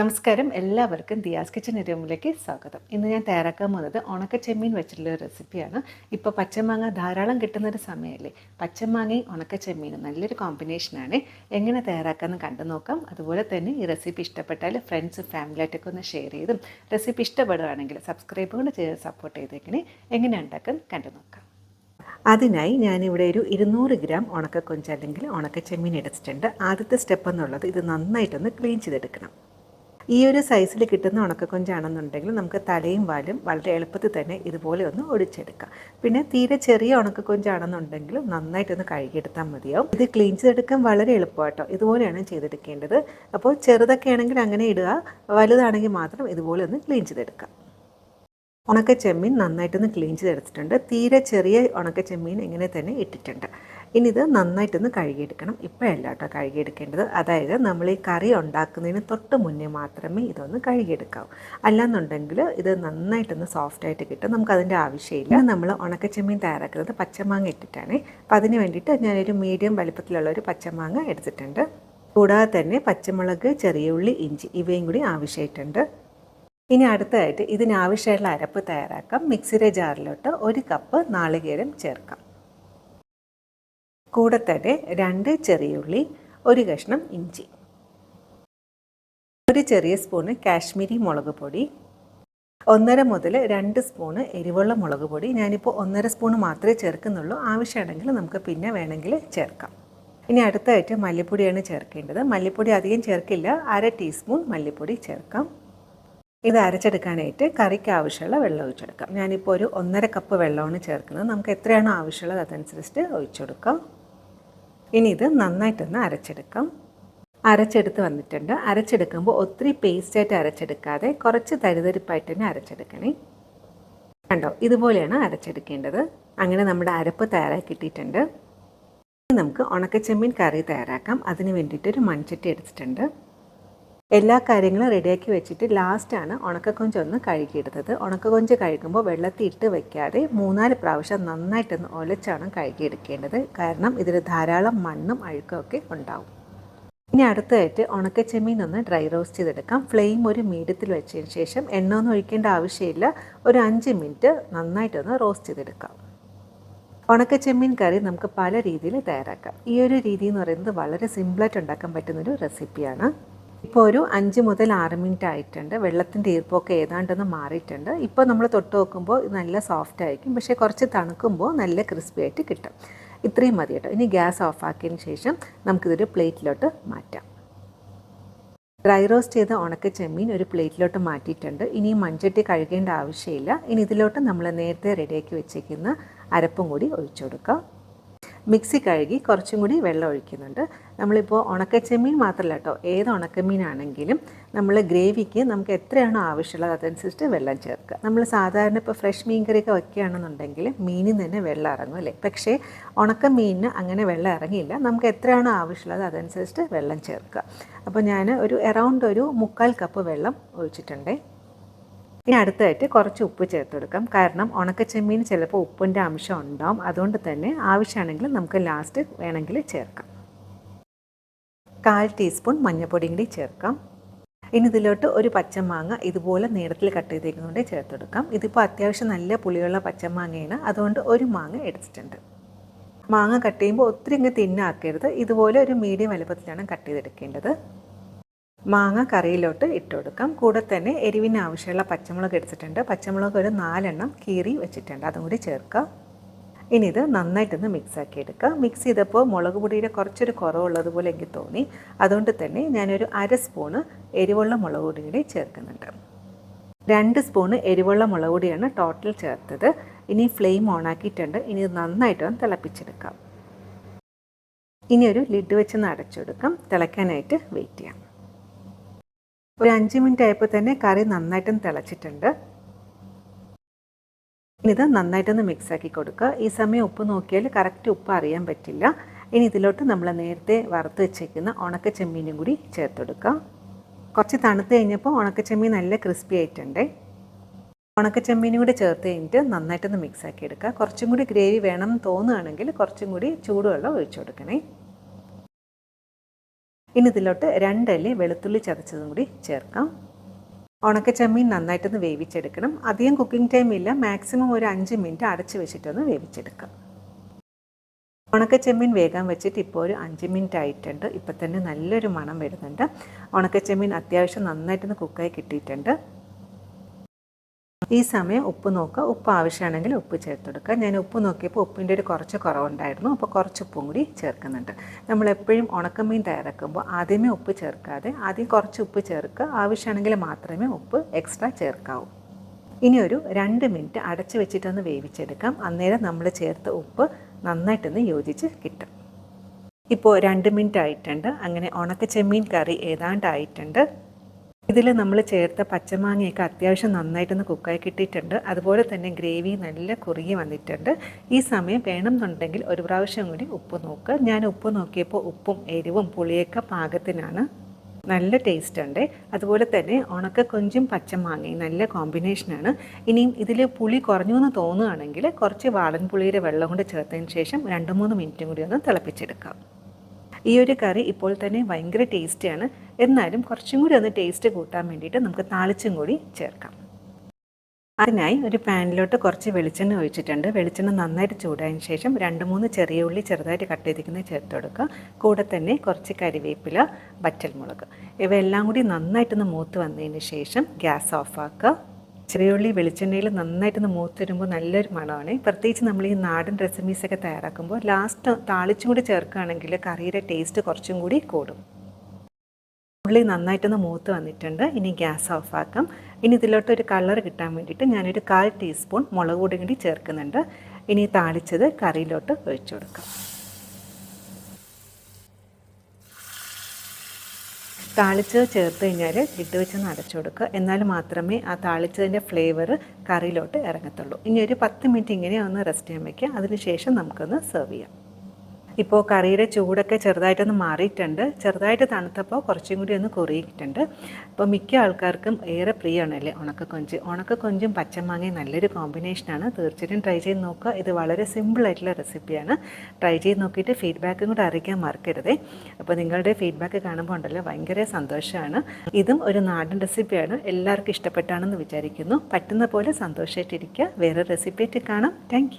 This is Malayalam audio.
നമസ്കാരം. എല്ലാവർക്കും ദിയാസ് കിച്ചൻ റൂമിലേക്ക് സ്വാഗതം. ഇന്ന് ഞാൻ തയ്യാറാക്കാൻ പോകുന്നത് ഉണക്ക ചെമ്മീൻ വെച്ചിട്ടുള്ള റെസിപ്പിയാണ്. ഇപ്പോൾ പച്ചമാങ്ങ ധാരാളം കിട്ടുന്ന ഒരു സമയമല്ലേ പച്ചമാങ്ങയും ഉണക്ക ചെമ്മീനും നല്ലൊരു കോമ്പിനേഷനാണ് എങ്ങനെ തയ്യാറാക്കാമെന്ന് കണ്ടു നോക്കാം. അതുപോലെ തന്നെ ഈ റെസിപ്പി ഇഷ്ടപ്പെട്ടാൽ ഫ്രണ്ട്സ് ഫാമിലിയായിട്ടൊക്കെ ഒന്ന് ഷെയർ ചെയ്തും. റെസിപ്പി ഇഷ്ടപ്പെടുകയാണെങ്കിൽ സബ്സ്ക്രൈബ് കൊണ്ട് ചെയ്ത് സപ്പോർട്ട് ചെയ്തേക്കണേ. എങ്ങനെ ഉണ്ടാക്കാൻ കണ്ടു നോക്കാം. അതിനായി ഞാനിവിടെ ഒരു ഇരുന്നൂറ് ഗ്രാം ഉണക്ക കൊഞ്ച് അല്ലെങ്കിൽ ഉണക്ക ചെമ്മീൻ എടുത്തിട്ടുണ്ട്. ആദ്യത്തെ സ്റ്റെപ്പ് എന്നുള്ളത് ഇത് നന്നായിട്ടൊന്ന് ക്ലീൻ ചെയ്തെടുക്കണം. ഈ ഒരു സൈസിൽ കിട്ടുന്ന ഉണക്കക്കൊഞ്ചാണെന്നുണ്ടെങ്കിൽ നമുക്ക് തലയും വാലും വളരെ എളുപ്പത്തിൽ തന്നെ ഇതുപോലെ ഒന്ന് ഒടിച്ചെടുക്കാം. പിന്നെ തീരെ ചെറിയ ഉണക്കക്കൊഞ്ചാണെന്നുണ്ടെങ്കിൽ നന്നായിട്ടൊന്ന് കഴുകിയെടുത്താൽ മതിയാവും. ഇത് ക്ലീൻ ചെയ്തെടുക്കാൻ വളരെ എളുപ്പമാട്ടോ. ഇതുപോലെയാണ് ചെയ്തെടുക്കേണ്ടത്. അപ്പോൾ ചെറുതൊക്കെ ആണെങ്കിൽ അങ്ങനെ ഇടുക. വലുതാണെങ്കിൽ മാത്രം ഇതുപോലെ ഒന്ന് ക്ലീൻ ചെയ്തെടുക്കാം. ഉണക്ക ചെമ്മീൻ നന്നായിട്ടൊന്ന് ക്ലീൻ ചെയ്തെടുത്തിട്ടുണ്ട്. തീരെ ചെറിയ ഉണക്ക ചെമ്മീൻ ഇങ്ങനെ തന്നെ ഇട്ടിട്ടുണ്ട്. ഇനി ഇത് നന്നായിട്ടൊന്ന് കഴുകിയെടുക്കണം. ഇപ്പോഴല്ല കേട്ടോ കഴുകിയെടുക്കേണ്ടത്. അതായത് നമ്മൾ ഈ കറി ഉണ്ടാക്കുന്നതിന് തൊട്ട് മുന്നേ മാത്രമേ ഇതൊന്ന് കഴുകിയെടുക്കാവൂ. അല്ലാന്നുണ്ടെങ്കിൽ ഇത് നന്നായിട്ടൊന്ന് സോഫ്റ്റായിട്ട് കിട്ടും. നമുക്കതിന്റെ ആവശ്യമില്ല. നമ്മൾ ഉണക്കച്ചെമ്മീൻ തയ്യാറാക്കുന്നത് പച്ചമാങ്ങ ഇട്ടിട്ടാണ്. അപ്പോൾ അതിന് വേണ്ടിയിട്ട് ഞാനൊരു മീഡിയം വലിപ്പത്തിലുള്ള ഒരു പച്ചമാങ്ങ എടുത്തിട്ടുണ്ട്. കൂടാതെ തന്നെ പച്ചമുളക് ചെറിയ ഉള്ളി ഇഞ്ചി ഇവയും കൂടി ആവശ്യമായിട്ടുണ്ട്. ഇനി അടുത്തതായിട്ട് ഇതിനാവശ്യമായിട്ടുള്ള അരപ്പ് തയ്യാറാക്കാം. മിക്സിയുടെ ജാറിലോട്ട് ഒരു കപ്പ് നാളികേരം ചേർക്കാം. കൂടെ തന്നെ രണ്ട് ചെറിയുള്ളി ഒരു കഷ്ണം ഇഞ്ചി ഒരു ചെറിയ സ്പൂണ് കാശ്മീരി മുളക് പൊടി ഒന്നര മുതൽ രണ്ട് സ്പൂണ് എരിവുള്ള മുളക് പൊടി. ഞാനിപ്പോൾ ഒന്നര സ്പൂണ് മാത്രമേ ചേർക്കുന്നുള്ളൂ. ആവശ്യമാണെങ്കിൽ നമുക്ക് പിന്നെ വേണമെങ്കിൽ ചേർക്കാം. ഇനി അടുത്തായിട്ട് മല്ലിപ്പൊടിയാണ് ചേർക്കേണ്ടത്. മല്ലിപ്പൊടി അധികം ചേർക്കില്ല. അര ടീസ്പൂൺ മല്ലിപ്പൊടി ചേർക്കാം. ഇത് അരച്ചെടുക്കാനായിട്ട് കറിക്ക് ആവശ്യമുള്ള വെള്ളം ഒഴിച്ചെടുക്കാം. ഞാനിപ്പോൾ ഒരു ഒന്നര കപ്പ് വെള്ളമാണ് ചേർക്കുന്നത്. നമുക്ക് എത്രയാണോ ആവശ്യമുള്ളത് അതനുസരിച്ചിട്ട് ഒഴിച്ചെടുക്കാം. ഇനി ഇത് നന്നായിട്ടൊന്ന് അരച്ചെടുക്കാം. അരച്ചെടുത്ത് വന്നിട്ടുണ്ട്. അരച്ചെടുക്കുമ്പോൾ ഒത്തിരി പേസ്റ്റായിട്ട് അരച്ചെടുക്കാതെ കുറച്ച് തരിതരിപ്പായിട്ട് തന്നെ അരച്ചെടുക്കണേ. കണ്ടോ? ഇതുപോലെയാണ് അരച്ചെടുക്കേണ്ടത്. അങ്ങനെ നമ്മുടെ അരപ്പ് തയ്യാറാക്കി കിട്ടിയിട്ടുണ്ട്. നമുക്ക് ഉണക്കച്ചെമ്മീൻ കറി തയ്യാറാക്കാം. അതിന് വേണ്ടിയിട്ട് ഒരു മൺചട്ടി എടുത്തിട്ടുണ്ട്. എല്ലാ കാര്യങ്ങളും റെഡിയാക്കി വെച്ചിട്ട് ലാസ്റ്റാണ് ഉണക്കക്കൊഞ്ച് ഒന്ന് കഴുകിയെടുത്തത് ഉണക്കക്കൊഞ്ച് കഴുകുമ്പോൾ വെള്ളത്തിൽ ഇട്ട് വെക്കാതെ മൂന്നാൽ പ്രാവശ്യം നന്നായിട്ടൊന്ന് ഒലച്ചാണ് കഴുകിയെടുക്കേണ്ടത്. കാരണം ഇതിൽ ധാരാളം മണ്ണും അഴുക്കും ഒക്കെ ഉണ്ടാവും. ഇനി അടുത്തതായിട്ട് ഉണക്കച്ചെമ്മീൻ ഒന്ന് ഡ്രൈ റോസ്റ്റ് ചെയ്തെടുക്കാം. ഫ്ലെയിം ഒരു മീഡിയത്തിൽ വെച്ചതിന് ശേഷം എണ്ണ ഒന്നും ഒഴിക്കേണ്ട ആവശ്യമില്ല. ഒരു അഞ്ച് മിനിറ്റ് നന്നായിട്ടൊന്ന് റോസ്റ്റ് ചെയ്തെടുക്കാം. ഉണക്കച്ചെമ്മീൻ കറി നമുക്ക് പല രീതിയിൽ തയ്യാറാക്കാം. ഈ ഒരു രീതി എന്ന് പറയുന്നത് വളരെ സിമ്പിളായിട്ട് ഉണ്ടാക്കാൻ പറ്റുന്നൊരു റെസിപ്പിയാണ്. ഇപ്പോൾ ഒരു അഞ്ച് മുതൽ ആറ് മിനിറ്റ് ആയിട്ടുണ്ട്. വെള്ളത്തിന്റെ ഈർപ്പമൊക്കെ ഏതാണ്ടൊന്ന് മാറിയിട്ടുണ്ട്. ഇപ്പോൾ നമ്മൾ തൊട്ട് നോക്കുമ്പോൾ നല്ല സോഫ്റ്റ് ആയിരിക്കും. പക്ഷേ കുറച്ച് തണുക്കുമ്പോൾ നല്ല ക്രിസ്പി ആയിട്ട് കിട്ടും. ഇത്രയും മതി കേട്ടോ. ഇനി ഗ്യാസ് ഓഫാക്കിയതിന് ശേഷം നമുക്കിതൊരു പ്ലേറ്റിലോട്ട് മാറ്റാം. ഡ്രൈ റോസ്റ്റ് ചെയ്ത ഉണക്ക ചെമ്മീൻ ഒരു പ്ലേറ്റിലോട്ട് മാറ്റിയിട്ടുണ്ട്. ഇനി മൺചട്ടി കഴുകേണ്ട ആവശ്യമില്ല. ഇനി ഇതിലോട്ട് നമ്മൾ നേരത്തെ റെഡിയാക്കി വെച്ചേക്കുന്ന അരപ്പും കൂടി ഒഴിച്ചു കൊടുക്കാം. മിക്സി കഴുകി കുറച്ചും കൂടി വെള്ളം ഒഴിക്കുന്നുണ്ട്. നമ്മളിപ്പോൾ ഉണക്കച്ചെമ്മീൻ മാത്രമല്ല കേട്ടോ ഏത് ഉണക്കമീനാണെങ്കിലും നമ്മൾ ഗ്രേവിക്ക് നമുക്ക് എത്രയാണോ ആവശ്യമുള്ളത് അതനുസരിച്ച് വെള്ളം ചേർക്കുക. നമ്മൾ സാധാരണ ഇപ്പോൾ ഫ്രഷ് മീൻ കറിയൊക്കെ വയ്ക്കുകയാണെന്നുണ്ടെങ്കിൽ മീനിൽ തന്നെ വെള്ളം ഇറങ്ങും അല്ലേ? പക്ഷേ ഉണക്ക മീനിന് അങ്ങനെ വെള്ളം ഇറങ്ങിയില്ല. നമുക്ക് എത്രയാണോ ആവശ്യമുള്ളത് അതനുസരിച്ച് വെള്ളം ചേർക്കുക. അപ്പോൾ ഞാൻ ഒരു അറൗണ്ട് ഒരു മുക്കാൽ കപ്പ് വെള്ളം ഒഴിച്ചിട്ടുണ്ടേ. ഇനി അടുത്തായിട്ട് കുറച്ച് ഉപ്പ് ചേർത്ത് കൊടുക്കാം. കാരണം ഉണക്കച്ചെമ്മീൻ ചിലപ്പോൾ ഉപ്പിന്റെ അംശം ഉണ്ടാവും. അതുകൊണ്ട് തന്നെ ആവശ്യമാണെങ്കിൽ നമുക്ക് ലാസ്റ്റ് വേണമെങ്കിൽ ചേർക്കാം. കാൽ ടീസ്പൂൺ മഞ്ഞൾപ്പൊടിയും കൂടി ചേർക്കാം. ഇനി ഇതിലോട്ട് ഒരു പച്ചമാങ്ങ ഇതുപോലെ നീളത്തിൽ കട്ട് ചെയ്തേക്കുന്നതുകൊണ്ട് ചേർത്തെടുക്കാം ഇതിപ്പോൾ അത്യാവശ്യം നല്ല പുളിയുള്ള പച്ചമാങ്ങയാണ്. അതുകൊണ്ട് ഒരു മാങ്ങ എടുത്തിട്ടുണ്ട്. മാങ്ങ കട്ട് ചെയ്യുമ്പോൾ ഒത്തിരി ഇങ്ങ് തിന്നാക്കരുത് ഇതുപോലെ ഒരു മീഡിയം വലുപ്പത്തിലാണ് കട്ട് ചെയ്തെടുക്കേണ്ടത്. മാങ്ങ കറിയിലോട്ട് ഇട്ട് കൊടുക്കാം കൂടെ തന്നെ എരിവിന് ആവശ്യമുള്ള പച്ചമുളക് എടുത്തിട്ടുണ്ട്. പച്ചമുളക് ഒരു നാലെണ്ണം കീറി വെച്ചിട്ടുണ്ട്. അതും കൂടി ചേർക്കാം ഇനി ഇത് നന്നായിട്ടൊന്ന് മിക്സ് ആക്കി എടുക്കുക. മിക്സ് ചെയ്തപ്പോൾ മുളക് പൊടിയുടെ കുറച്ചൊരു കുറവുള്ളതുപോലെ എനിക്ക് തോന്നി. അതുകൊണ്ട് തന്നെ ഞാനൊരു അര സ്പൂണ് എരിവുള്ള മുളക് പൊടി കൂടി ചേർക്കുന്നുണ്ട്. രണ്ട് സ്പൂണ് എരിവുള്ള മുളക് പൊടിയാണ് ടോട്ടൽ ചേർത്തത്. ഇനി ഫ്ലെയിം ഓൺ ആക്കിയിട്ടുണ്ട്. ഇനി ഇത് നന്നായിട്ടൊന്ന് തിളപ്പിച്ചെടുക്കാം. ഇനി ഒരു ലിഡ് വെച്ച് അടച്ചെടുക്കാം. തിളയ്ക്കാനായിട്ട് വെയിറ്റ് ചെയ്യാം. ഒരു അഞ്ച് മിനിറ്റ് ആയപ്പോൾ തന്നെ കറി നന്നായിട്ടും തിളച്ചിട്ടുണ്ട്. ഇത് നന്നായിട്ടൊന്ന് മിക്സാക്കി കൊടുക്കുക. ഈ സമയം ഉപ്പ് നോക്കിയാൽ കറക്റ്റ് ഉപ്പ് അറിയാൻ പറ്റില്ല. ഇനി ഇതിലോട്ട് നമ്മൾ നേരത്തെ വറുത്ത് വെച്ചേക്കുന്ന ഉണക്ക ചെമ്മീനും കൂടി ചേർത്ത് കുറച്ച് തണുത്ത് കഴിഞ്ഞപ്പോൾ ഉണക്ക ചെമ്മീൻ നല്ല ക്രിസ്പി ആയിട്ടുണ്ട്. ഉണക്ക ചെമ്മീനും കൂടി ചേർത്ത് കഴിഞ്ഞിട്ട് നന്നായിട്ടൊന്ന് മിക്സാക്കി എടുക്കുക. കുറച്ചും കൂടി ഗ്രേവി വേണം തോന്നുകയാണെങ്കിൽ കുറച്ചും കൂടി ചൂടുവെള്ളം ഒഴിച്ചു കൊടുക്കണേ. ഇനി ഇതിലോട്ട് രണ്ടല്ലി വെളുത്തുള്ളി ചതച്ചതും കൂടി ചേർക്കാം. ഉണക്കച്ചമ്മീൻ നന്നായിട്ടൊന്ന് വേവിച്ചെടുക്കണം. അധികം കുക്കിംഗ് ടൈം ഇല്ല. മാക്സിമം ഒരു അഞ്ച് മിനിറ്റ് അടച്ച് വെച്ചിട്ടൊന്ന് വേവിച്ചെടുക്കാം. ഉണക്കച്ചെമ്മീൻ വേഗം വെച്ചിട്ട് ഇപ്പോൾ ഒരു അഞ്ച് മിനിറ്റ് ആയിട്ടുണ്ട്. ഇപ്പം തന്നെ നല്ലൊരു മണം വരുന്നുണ്ട്. ഉണക്കച്ചെമ്മീൻ അത്യാവശ്യം നന്നായിട്ടൊന്ന് കുക്കായി കിട്ടിയിട്ടുണ്ട്. ഈ സമയം ഉപ്പ് നോക്കുക. ഉപ്പ് ആവശ്യമാണെങ്കിൽ ഉപ്പ് ചേർത്തെടുക്കുക ഞാൻ ഉപ്പ് നോക്കിയപ്പോൾ ഉപ്പിന്റെ ഒരു കുറച്ച് കുറവുണ്ടായിരുന്നു. അപ്പോൾ കുറച്ച് ഉപ്പും കൂടി ചേർക്കുന്നുണ്ട്. നമ്മൾ എപ്പോഴും ഉണക്കമീൻ തയ്യാറാക്കുമ്പോൾ ആദ്യമേ ഉപ്പ് ചേർക്കാതെ ആദ്യം കുറച്ച് ഉപ്പ് ചേർക്കുക. ആവശ്യമാണെങ്കിൽ മാത്രമേ ഉപ്പ് എക്സ്ട്രാ ചേർക്കാവൂ. ഇനി ഒരു രണ്ട് മിനിറ്റ് അടച്ചു വെച്ചിട്ടൊന്ന് വേവിച്ചെടുക്കാം. അന്നേരം നമ്മൾ ചേർത്ത ഉപ്പ് നന്നായിട്ടൊന്ന് യോജിച്ച് കിട്ടും. ഇപ്പോൾ രണ്ട് മിനിറ്റ് ആയിട്ടുണ്ട്. അങ്ങനെ ഉണക്ക ചെമ്മീൻ കറി ഏതാണ്ടായിട്ടുണ്ട് ഇതിൽ നമ്മൾ ചേർത്ത പച്ചമാങ്ങയൊക്കെ അത്യാവശ്യം നന്നായിട്ടൊന്ന് കുക്കായി കിട്ടിയിട്ടുണ്ട്. അതുപോലെ തന്നെ ഗ്രേവി നല്ല കുറുകി വന്നിട്ടുണ്ട്. ഈ സമയം വേണമെന്നുണ്ടെങ്കിൽ ഒരു പ്രാവശ്യം കൂടി ഉപ്പ് നോക്കുക ഞാൻ ഉപ്പ് നോക്കിയപ്പോൾ ഉപ്പും എരിവും പുളിയൊക്കെ പാകത്തിനാണ്. നല്ല ടേസ്റ്റ് ഉണ്ട്. അതുപോലെ തന്നെ ഉണക്ക കൊഞ്ചും പച്ചമാങ്ങയും നല്ല കോമ്പിനേഷനാണ് ഇനിയും ഇതിൽ പുളി കുറഞ്ഞു എന്ന് തോന്നുകയാണെങ്കിൽ കുറച്ച് വാളൻ പുളിയുടെ വെള്ളം കൊണ്ട് ചേർത്തതിന് ശേഷം രണ്ട് മൂന്ന് മിനിറ്റും കൂടി ഒന്ന് തിളപ്പിച്ചെടുക്കാം. ഈ ഒരു കറി ഇപ്പോൾ തന്നെ ഭയങ്കര ടേസ്റ്റിയാണ് എന്നാലും കുറച്ചും കൂടി ഒന്ന് ടേസ്റ്റ് കൂട്ടാൻ വേണ്ടിയിട്ട് നമുക്ക് താളിച്ചും കൂടി ചേർക്കാം. അതിനായി ഒരു പാനിലോട്ട് കുറച്ച് വെളിച്ചെണ്ണ ഒഴിച്ചിട്ടുണ്ട്. വെളിച്ചെണ്ണ നന്നായിട്ട് ചൂടായതിന് ശേഷം രണ്ട് മൂന്ന് ചെറിയ ഉള്ളി ചെറുതായിട്ട് കട്ട് ചെയ്തിരിക്കുന്നത് ചേർത്ത് കൊടുക്കുക. കൂടെ തന്നെ കുറച്ച് കരിവേപ്പില വറ്റൽമുളക്. ഇവയെല്ലാം കൂടി നന്നായിട്ടൊന്ന് മൂത്ത് വന്നതിന് ശേഷം ഗ്യാസ് ഓഫാക്കുക ചെറിയുള്ളി വെളിച്ചെണ്ണയിൽ നന്നായിട്ടൊന്ന് മൂത്ത് വരുമ്പോൾ നല്ലൊരു മണമാണ്. പ്രത്യേകിച്ച് നമ്മൾ ഈ നാടൻ റെസിപ്പീസൊക്കെ തയ്യാറാക്കുമ്പോൾ ലാസ്റ്റ് താളിച്ചും കൂടി ചേർക്കുകയാണെങ്കിൽ കറിയുടെ ടേസ്റ്റ് കുറച്ചും കൂടി കൂടും. ഉള്ളി നന്നായിട്ടൊന്ന് മൂത്ത് വന്നിട്ടുണ്ട്. ഇനി ഗ്യാസ് ഓഫാക്കാം ഇനി ഇതിലോട്ട് ഒരു കളർ കിട്ടാൻ വേണ്ടിയിട്ട് ഞാനൊരു കാൽ ടീസ്പൂൺ മുളക് പൊടി കൂടി ചേർക്കുന്നുണ്ട്. ഇനി താളിച്ചത് കറിയിലോട്ട് ഒഴിച്ചു കൊടുക്കാം. താളിച്ചത് ചേർത്ത് കഴിഞ്ഞാൽ ഇട്ട് വെച്ച് അടച്ചു കൊടുക്കുക. എന്നാൽ മാത്രമേ ആ താളിച്ചതിന്റെ ഫ്ലേവർ കറിയിലോട്ട് ഇറങ്ങത്തുള്ളൂ. ഇനി ഒരു പത്ത് മിനിറ്റ് ഇങ്ങനെ ഒന്ന് റെസ്റ്റ് ചെയ്യാൻ വയ്ക്കുക അതിനുശേഷം നമുക്കൊന്ന് സെർവ് ചെയ്യാം. ഇപ്പോൾ കറിയുടെ ചൂടൊക്കെ ചെറുതായിട്ടൊന്ന് മാറിയിട്ടുണ്ട്. ചെറുതായിട്ട് തണുത്തപ്പോൾ കുറച്ചും കൂടി ഒന്ന് കുറിയിട്ടുണ്ട് അപ്പോൾ മിക്ക ആൾക്കാർക്കും ഏറെ പ്രിയമാണല്ലേ ഉണക്കക്കൊഞ്ച്. ഉണക്കക്കൊഞ്ചും പച്ചമാങ്ങയും നല്ലൊരു കോമ്പിനേഷനാണ് തീർച്ചയായിട്ടും ട്രൈ ചെയ്ത് നോക്കുക. ഇത് വളരെ സിമ്പിളായിട്ടുള്ള റെസിപ്പിയാണ് ട്രൈ ചെയ്ത് നോക്കിയിട്ട് ഫീഡ്ബാക്കും കൂടെ അറിയിക്കാൻ മറക്കരുതേ. അപ്പോൾ നിങ്ങളുടെ ഫീഡ്ബാക്ക് കാണുമ്പോൾ ഉണ്ടല്ലോ ഭയങ്കര സന്തോഷമാണ്. ഇതും ഒരു നാടൻ റെസിപ്പിയാണ് എല്ലാവർക്കും ഇഷ്ടപ്പെട്ടാണെന്ന് വിചാരിക്കുന്നു. പറ്റുന്ന പോലെ സന്തോഷമായിട്ടിരിക്കുക വേറെ റെസിപ്പി ആയിട്ട് കാണാം. താങ്ക്